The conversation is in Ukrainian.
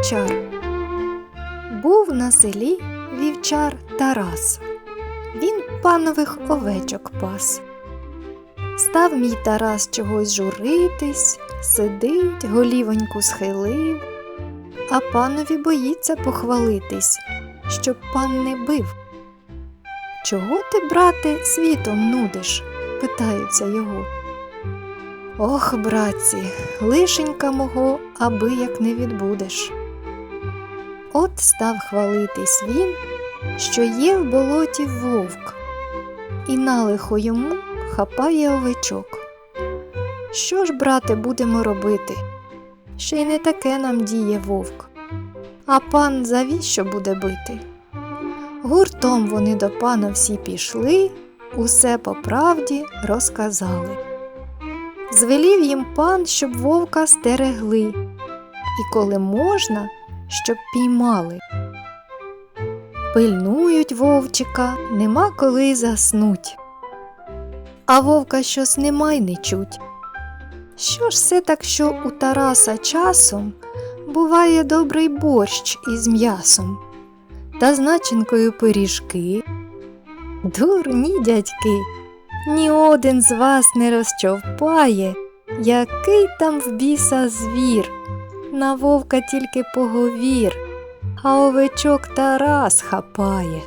вівчар. Був на селі вівчар Тарас. Він панових овечок пас. Став мій Тарас чогось журитись, сидить, голівоньку схилив, а панові боїться похвалитись, щоб пан не бив. Чого ти, брате, світом нудиш? питаються його. Ох, братці, лишенька мого, аби як не відбудеш. От став хвалитись він, що є в болоті вовк, і налихо йому хапає овечок. Що ж, брате, будемо робити? Ще й не таке нам діє вовк. А пан завіщо буде бити? Гуртом вони до пана всі пішли, усе по правді розказали. Звелів їм пан, щоб вовка стерегли, і коли можна, щоб піймали. Пильнують вовчика, нема коли заснуть. А вовка щось нема й не чуть. Що ж це так, що у Тараса часом буває добрий борщ із м'ясом, та з пиріжки? Дурні дядьки, ні один з вас не розчовпає, який там в біса звір, на вовка тільки поговір, а овечок Тарас хапає.